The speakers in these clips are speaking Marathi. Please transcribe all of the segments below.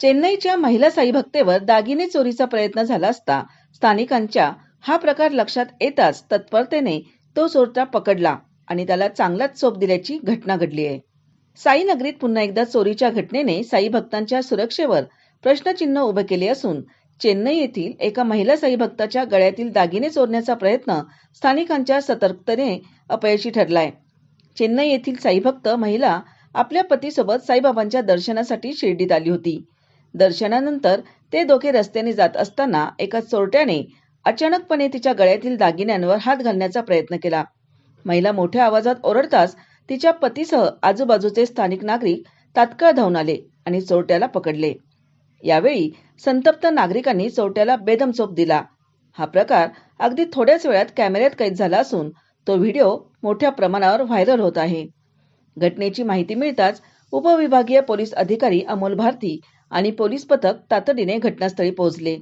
चेन्नईच्या महिला साई भक्तेवर दागिने चोरीचा प्रयत्न झाला असता स्थानिकांच्या हा प्रकार लक्षात येताच तत्परतेने तो चोरटा पकडला आणि त्याला चांगलाच चोप दिल्याची घटना घडली आहे. साईनगरीत पुन्हा एकदा चोरीच्या घटनेने साई भक्तांच्या सुरक्षेवर प्रश्नचिन्ह उभे केले असून चेन्नई येथील एका महिला साई भक्ताच्या गळ्यातील दागिने चोरण्याचा प्रयत्न स्थानिकांच्या सतर्कतेने अपयशी ठरलाय. चेन्नई येथील साई भक्त महिला आपल्या पतीसोबत साईबाबांच्या दर्शनासाठी शिर्डीत आली होती. दर्शनानंतर ते दोघे रस्त्याने जात असताना एका चोरट्याने अचानकपणे तिच्या गळ्यातील दागिन्यांवर हात घालण्याचा प्रयत्न केला. महिला मोठ्या आवाजात ओरडताच तिच्या पतीसह आजूबाजूचे स्थानिक नागरिक तात्काळ धावून आले आणि चोरट्याला पकडले. यावेळी संतप्त नागरिकांनी चोरट्याला बेदम चोप दिला. हा प्रकार अगदी थोड्याच वेळात कॅमेऱ्यात कैद झाला असून तो व्हिडिओ मोठ्या प्रमाणावर व्हायरल होत आहे. घटनेची माहिती मिळताच उपविभागीय पोलीस अधिकारी अमोल भारती आणि पोलीस पथक तातडीने घटनास्थळी पोहोचले.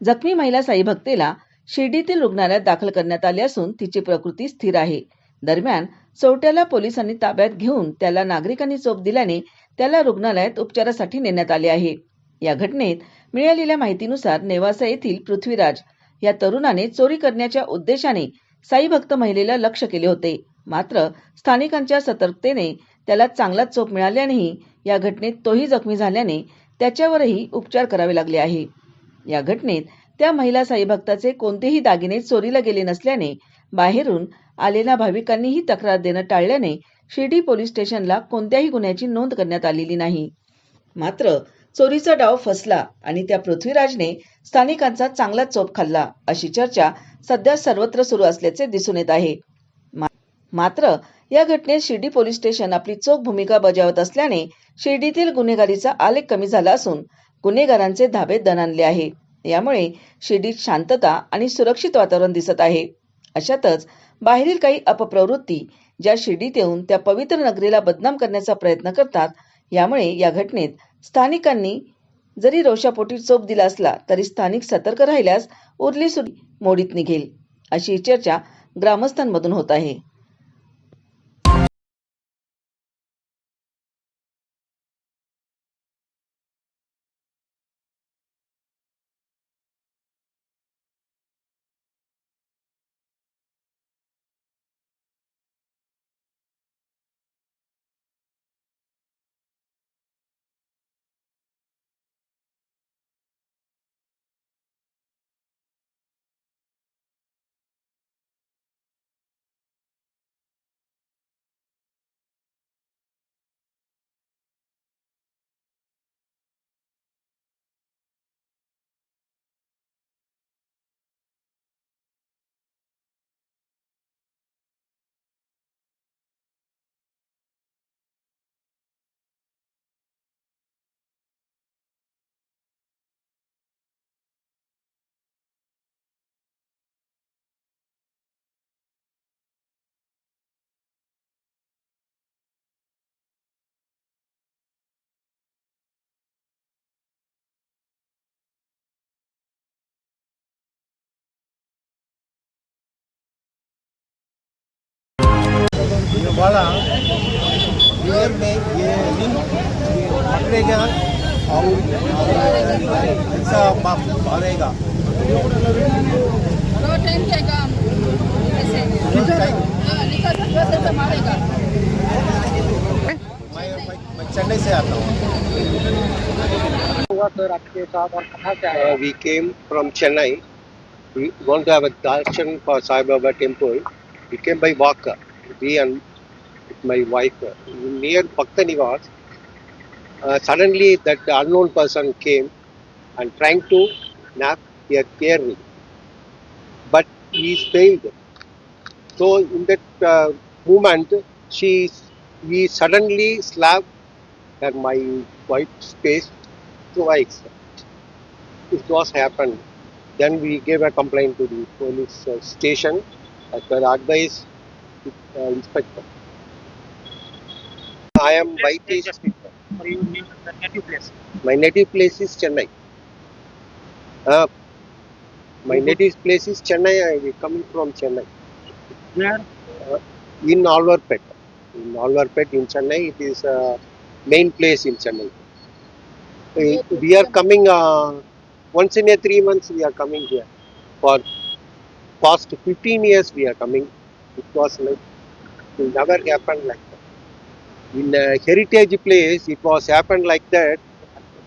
जखमी महिला साई भक्तेला शिर्डीतील रुग्णालयात दाखल करण्यात आले असून तिची प्रकृती स्थिर आहे. दरम्यान चोरट्याला पोलिसांनी ताब्यात घेऊन त्याला नागरिकांनी चोप दिल्याने त्याला रुग्णालयात उपचारासाठी नेण्यात आले आहे. या घटनेत मिळालेल्या माहितीनुसार नेवासा येथील पृथ्वीराज या तरुणाने चोरी करण्याच्या उद्देशाने साई भक्त महिलेला लक्ष केले होते. मात्र स्थानिकांच्या सतर्कतेने त्याला चांगला चोप मिळाल्यानेही या घटनेत तोही जखमी झाल्याने त्याच्यावरही उपचार करावे लागले आहे. या घटनेत त्या महिला साईभक्ताचे कोणतेही दागिने चोरीला गेले नसल्याने बाहेरून आलेल्या भाविकांनीही तक्रार देणं टाळल्याने शिर्डी पोलीस स्टेशनला कोणत्याही गुन्ह्याची नोंद करण्यात आलेली नाही. मात्र चोरीचा डाव फसला आणि त्या पृथ्वीराजने स्थानिकांचा चांगला चोप खाल्ला अशी चर्चा सध्या सर्वत्र सुरू असल्याचे दिसून येत आहे. मात्र या घटनेत शिर्डी पोलीस स्टेशन आपली चोख भूमिका बजावत असल्याने शिर्डीतील गुन्हेगारीचा आलेख कमी झाला असून गुन्हेगारांचे धाबे दणाणले आहे. यामुळे शिर्डीत शांतता आणि सुरक्षित वातावरण दिसत आहे. अशातच बाहेरील काही अपप्रवृत्ती ज्या शिर्डीत येऊन त्या पवित्र नगरीला बदनाम करण्याचा प्रयत्न करतात यामुळे या घटनेत स्थानिकांनी जरी रोषापोटी चोप दिला असला तरी स्थानिक सतर्क राहिल्यास उरली सुरी मोडीत निघेल अशी चर्चा ग्रामस्थांमधून होत आहे. आता हूँ हुआ सर आपके साथ और कहा क्या है Uh, we came from Chennai. We want to have a darshan for Sai Baba temple. We came by walk. We and my wife uh, near Bhakta. Uh, suddenly, that unknown person came and trying to nab a earring, but he failed. So in that uh, moment, she we suddenly slapped at my wife's face twice. It was happened. Then we gave a complaint to the police uh, station as per advice uh, inspector. I am by native place. My native place is Chennai. Uh, my mm-hmm. native place is Chennai. I am coming from Chennai. Where? Uh, in Alvarpet. In Alvarpet in Chennai, it is uh, main place in Chennai. Uh, we, we are coming uh, once in a three months. We are coming here for past 15 years. We are coming. It was like it never happened like that. In a heritage place, it was happened like that.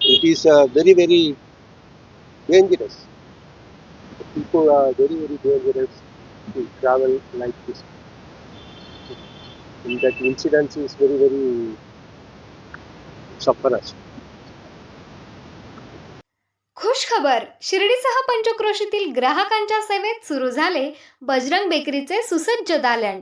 It is uh, very very dangerous. People are very very dangerous to travel like this. And that incident is very very sufferers. खुश खबर शिर्डीसह पंचक्रोशीतील ग्राहकांच्या सेवेत सुरू झाले बजरंग बेकरीचे सुसज्ज दालन